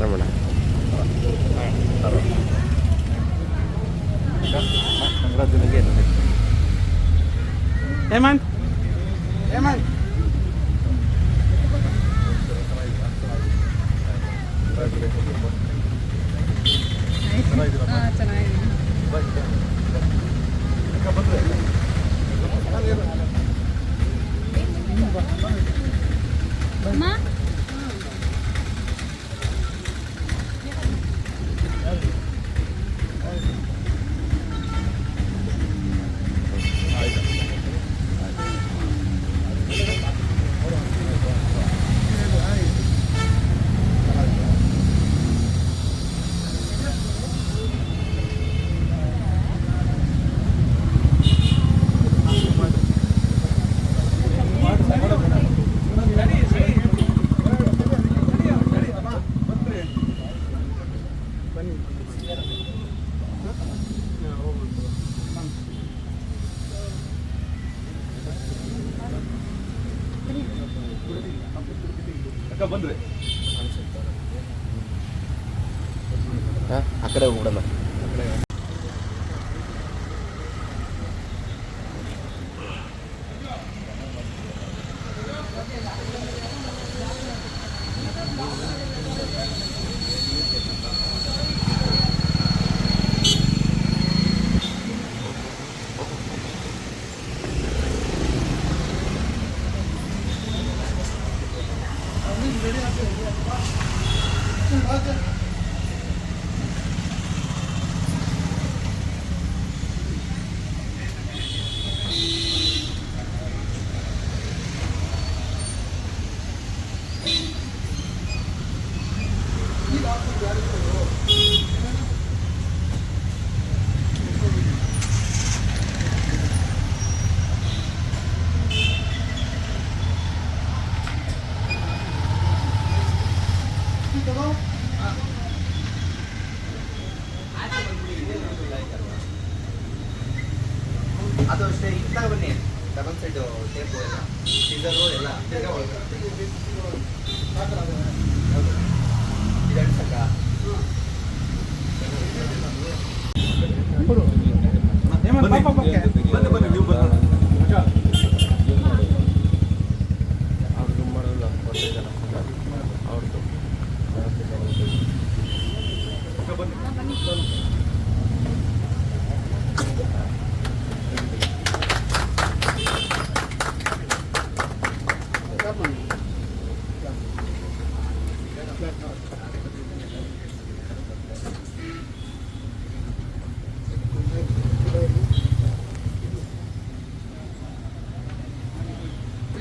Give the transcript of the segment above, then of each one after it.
ಆರಾಮಣ್ಣ ಹೇಮಂತ್ ಹೇಮಂತ್ ಬಂದ್ರೆ. ಹಾಂ ಆ ಕಡೆ ಹೋಗ್ಬಿಡೋಣ ಅದು ಅಷ್ಟೇ ಇತ್ತಾಗ ಬನ್ನಿ. ಡಬಲ್ ಸೈಡ್ ಟೇಪು ಎಲ್ಲ ಸೀಸರು ಎಲ್ಲ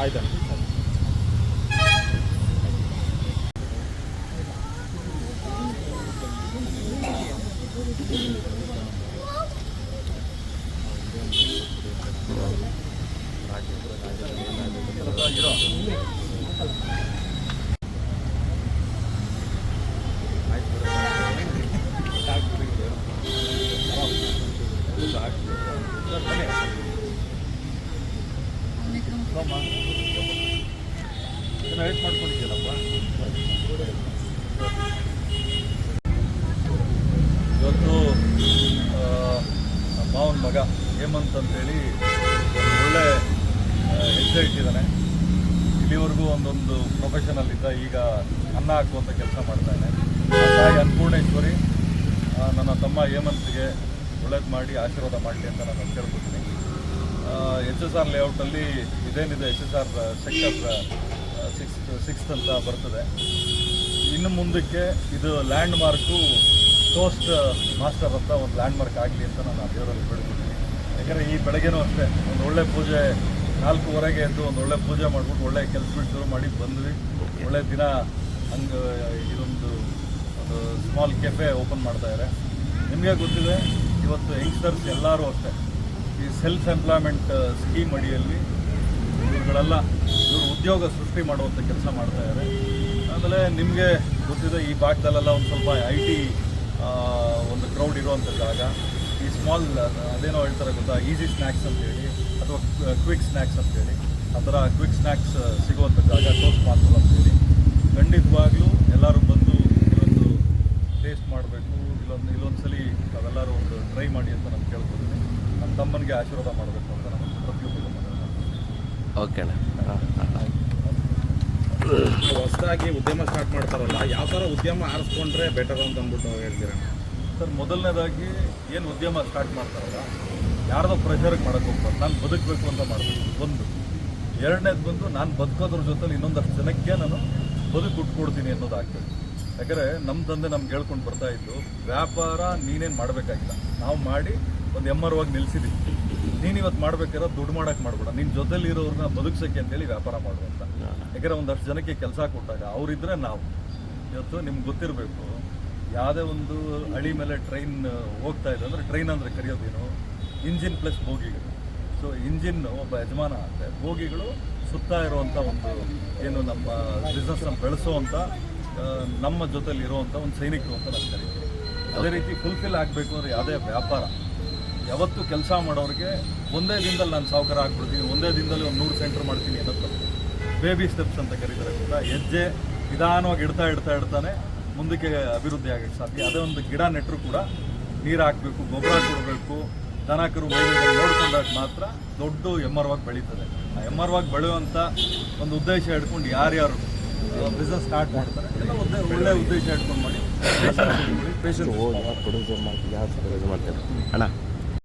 ಆಯ್ತಾ ವೇಟ್ ಮಾಡ್ಕೊಂಡಿದ್ದೀರಪ್ಪ. ಇವತ್ತು ಮಾವನ ಮಗ ಹೇಮಂತ್ ಅಂತೇಳಿ ಒಳ್ಳೆ ಹೆಜ್ಜೆ ಇಟ್ಟಿದ್ದಾನೆ ಇಲ್ಲಿವರೆಗೂ ಒಂದೊಂದು ಪ್ರೊಫೆಷನಲ್ ಇದ್ದ, ಈಗ ಅನ್ನ ಹಾಕುವಂಥ ಕೆಲಸ ಮಾಡ್ತಾನೆ ತಾಯಿ ಅನ್ನಪೂರ್ಣೇಶ್ವರಿ ನನ್ನ ತಮ್ಮ ಹೇಮಂತ್ಗೆ ಒಳ್ಳೇದು ಮಾಡಿ, ಆಶೀರ್ವಾದ ಮಾಡಲಿ ಅಂತ ನಾನು ಕೇಳ್ಕೊತೀನಿ. ಎಚ್ ಎಸ್ ಆರ್ ಲೇಔಟಲ್ಲಿ ಇದೇನಿದೆ H S R sector six sixth ಅಂತ ಬರ್ತದೆ. ಇನ್ನು ಮುಂದಕ್ಕೆ ಇದು ಲ್ಯಾಂಡ್ ಮಾರ್ಕು ಟೋಸ್ಟ್ ಮಾಸ್ಟರ್ ಅಂತ ಒಂದು ಲ್ಯಾಂಡ್ ಮಾರ್ಕ್ ಆಗಲಿ ಅಂತ ನಾನು ಆ ದೇವರಲ್ಲಿ ಬೇಡ್ಕೊತೀನಿ. ಯಾಕಂದರೆ ಈ ಬೆಳಗ್ಗೆನೂ ಅಷ್ಟೇ ಒಂದು ಒಳ್ಳೆ ಪೂಜೆ ನಾಲ್ಕೂವರೆಗೆ ಎದ್ದು ಒಂದು ಒಳ್ಳೆ ಪೂಜೆ ಮಾಡಿಬಿಟ್ಟು ಒಳ್ಳೆ ಕೆಲಸ ಶುರು ಮಾಡಿ ಬಂದ್ವಿ. ಒಳ್ಳೆ ದಿನ ಹಂಗೆ ಇದೊಂದು ಒಂದು ಸ್ಮಾಲ್ ಕೆಫೆ ಓಪನ್ ಮಾಡ್ತಾ ಇದ್ದಾರೆ. ನಿಮಗೆ ಗೊತ್ತಿದೆ ಇವತ್ತು ಯಂಗ್ಸ್ಟರ್ಸ್ ಎಲ್ಲರೂ ಅಷ್ಟೇ ಈ ಸೆಲ್ಫ್ ಎಂಪ್ಲಾಯ್ಮೆಂಟ್ ಸ್ಕೀಮ್ ಅಡಿಯಲ್ಲಿ ಇವುಗಳೆಲ್ಲ ಇವರು ಉದ್ಯೋಗ ಸೃಷ್ಟಿ ಮಾಡುವಂಥ ಕೆಲಸ ಮಾಡ್ತಾ ಇದ್ದಾರೆ ಆಮೇಲೆ ನಿಮಗೆ ಗೊತ್ತಿದೆ, ಈ ಭಾಗದಲ್ಲೆಲ್ಲ ಒಂದು ಸ್ವಲ್ಪ ಐ ಟಿ ಒಂದು ಕ್ರೌಡ್ ಇರುವಂಥ ಜಾಗ. ಈ ಸ್ಮಾಲ್ ಅದೇನೋ ಹೇಳ್ತಾರೆ ಗೊತ್ತಾ ಈಸಿ ಸ್ನ್ಯಾಕ್ಸ್ ಅಂತೇಳಿ, ಅಥವಾ ಕ್ವಿಕ್ ಸ್ನ್ಯಾಕ್ಸ್ ಅಂತೇಳಿ. ಆ ಥರ ಕ್ವಿಕ್ ಸ್ನ್ಯಾಕ್ಸ್ ಸಿಗುವಂಥ ಜಾಗ ಟೋಸ್ಟ್ ಮಾಡ್ತಾರೆ ಅಂತೇಳಿ. ಖಂಡಿತವಾಗ್ಲೂ ಎಲ್ಲರೂ ಬಂದು ಇಲ್ಲೊಂದು ಟೇಸ್ಟ್ ಮಾಡಬೇಕು, ಇಲ್ಲೊಂದು ಇಲ್ಲೊಂದು ಸಲ ಅವೆಲ್ಲರೂ ಒಂದು ಟ್ರೈ ಮಾಡಿ ಅಂತ ನಾನು ಕೇಳ್ಕೊತೀನಿ. ನನ್ನ ತಮ್ಮನಿಗೆ ಆಶೀರ್ವಾದ ಮಾಡಬೇಕು ಅಂತ ನಾನು. ಓಕೆ ಅಣ್ಣ. ಹಾಂ ಹಾಂ ಹೊಸದಾಗಿ ಉದ್ಯಮ ಸ್ಟಾರ್ಟ್ ಮಾಡ್ತಾರಲ್ಲ ಯಾವ ಥರ ಉದ್ಯಮ ಆರಿಸ್ಕೊಂಡ್ರೆ ಬೆಟರ್ ಅಂತ ಅಂದ್ಬಿಟ್ಟು ಹೇಳ್ತೀರಾ? ಸರ್ ಮೊದಲನೇದಾಗಿ ಏನು ಉದ್ಯಮ ಸ್ಟಾರ್ಟ್ ಮಾಡ್ತಾರಲ್ಲ ಯಾರ್ದೋ ಪ್ರೆಷರ್ಗೆ ಮಾಡೋಕ್ಕೆ ಹೋಗ್ಬಾರ್ದು ನಾನು ಬದುಕಬೇಕು ಅಂತ ಮಾಡಬೇಕು. ಒಂದು. ಎರಡನೇದು ಬಂದು ನಾನು ಬದುಕೋದ್ರ ಜೊತೆಲಿ ಇನ್ನೊಂದಷ್ಟು ಜನಕ್ಕೆ ನಾನು ಬದುಕು ಉಟ್ಕೊಡ್ತೀನಿ ಅನ್ನೋದಾಗ್ತದೆ ಯಾಕಂದರೆ ನಮ್ಮ ತಂದೆ ನಮ್ಗೆ ಹೇಳ್ಕೊಂಡು ಬರ್ತಾ ಇದ್ದು ವ್ಯಾಪಾರ ನೀನೇನು ಮಾಡಬೇಕಾಗಿಲ್ಲ. ನಾವು ಮಾಡಿ ಒಂದು ಎಮ್ಮರವಾಗಿ ನಿಲ್ಸಿದ್ದೀವಿ ನೀನು ಇವತ್ತು ದುಡ್ಡು ಮಾಡೋಕೆ ಮಾಡಬೇಡ. ನಿನ್ನ ಜೊತೆಲಿ ಇರೋರನ್ನ ಬದುಕ್ಸಕ್ಕೆ ಅಂತೇಳಿ ವ್ಯಾಪಾರ ಮಾಡು ಅಂತ. ಯಾಕಂದ್ರೆ ಒಂದಷ್ಟು ಜನಕ್ಕೆ ಕೆಲಸ ಕೊಟ್ಟಾಗ ಅವರಿದ್ರೆ ನಾವು. ಇವತ್ತು ನಿಮ್ಗೆ ಗೊತ್ತಿರಬೇಕು ಯಾವುದೇ ಒಂದು ಹಳಿ ಮೇಲೆ ಟ್ರೈನ್ ಹೋಗ್ತಾ ಇದೆ ಅಂದರೆ ಟ್ರೈನ್ ಅಂದರೆ ಕರೆಯೋದೇನು? ಇಂಜಿನ್ ಪ್ಲಸ್ ಬೋಗಿಗಳು. ಸೊ ಇಂಜಿನ್ ಒಬ್ಬ ಯಜಮಾನ ಅಂತೆ ಬೋಗಿಗಳು ಸುತ್ತಾ ಇರುವಂಥ ಒಂದು ಏನು ನಮ್ಮ ಬಿಸ್ನೆಸ್ನ ಬೆಳೆಸೋವಂಥ ನಮ್ಮ ಜೊತೆಲಿ ಇರುವಂಥ ಒಂದು ಸೈನಿಕರು ಅಂತ ನಾನು ಕರಿತೀನಿ ಅದೇ ರೀತಿ ಫುಲ್ಫಿಲ್ ಆಗಬೇಕು ಅಂದರೆ ಯಾವುದೇ ವ್ಯಾಪಾರ. ಯಾವತ್ತು ಕೆಲಸ ಮಾಡೋರಿಗೆ ಒಂದೇ ದಿನದಲ್ಲಿ ನಾನು ಸಾವುಕಾರ ಆಗ್ಬಿಡ್ತೀನಿ ಒಂದೇ ದಿನದಲ್ಲಿ ಒಂದು ನೂರು ಸೆಂಟ್ರ್ ಮಾಡ್ತೀನಿ ಅನ್ನೋದು. ಬೇಬಿ ಸ್ಟೆಪ್ಸ್ ಅಂತ ಕರೀತಾರೆ ಕೂಡ ಹೆಜ್ಜೆ ನಿಧಾನವಾಗಿ ಇಡ್ತಾ ಇಡ್ತಾ ಇಡ್ತಾನೆ ಮುಂದಕ್ಕೆ ಅಭಿವೃದ್ಧಿ ಆಗಕ್ಕೆ ಸಾಧ್ಯ. ಅದೇ ಒಂದು ಗಿಡ ನೆಟ್ಟರು ಕೂಡ ನೀರು ಹಾಕಬೇಕು ಗೊಬ್ಬರ ಕೊಡಬೇಕು ದನಕರು ಮೇಲಿಗೆ ನೋಡ್ಕೊಂಡಾಗ ಮಾತ್ರ ದೊಡ್ಡ ಎಂ ಆರ್ ವಾಗಿ ಬೆಳೀತದೆ. ಆ ಎಂ ಆರ್ ವಾಗಿ ಬೆಳೆಯುವಂಥ ಒಂದು ಉದ್ದೇಶ ಇಟ್ಕೊಂಡು ಯಾರ್ಯಾರು ಬಿಸ್ನೆಸ್ ಸ್ಟಾರ್ಟ್ ಮಾಡ್ತಾರೆ ಎಲ್ಲ ಒಳ್ಳೆ ಒಳ್ಳೆ ಉದ್ದೇಶ ಇಟ್ಕೊಂಡು ಮಾಡಿ. ಪ್ರೊಡ್ಯೂಸರ್ ಮಾಡ್ತಾರೆ? ಅಣ್ಣ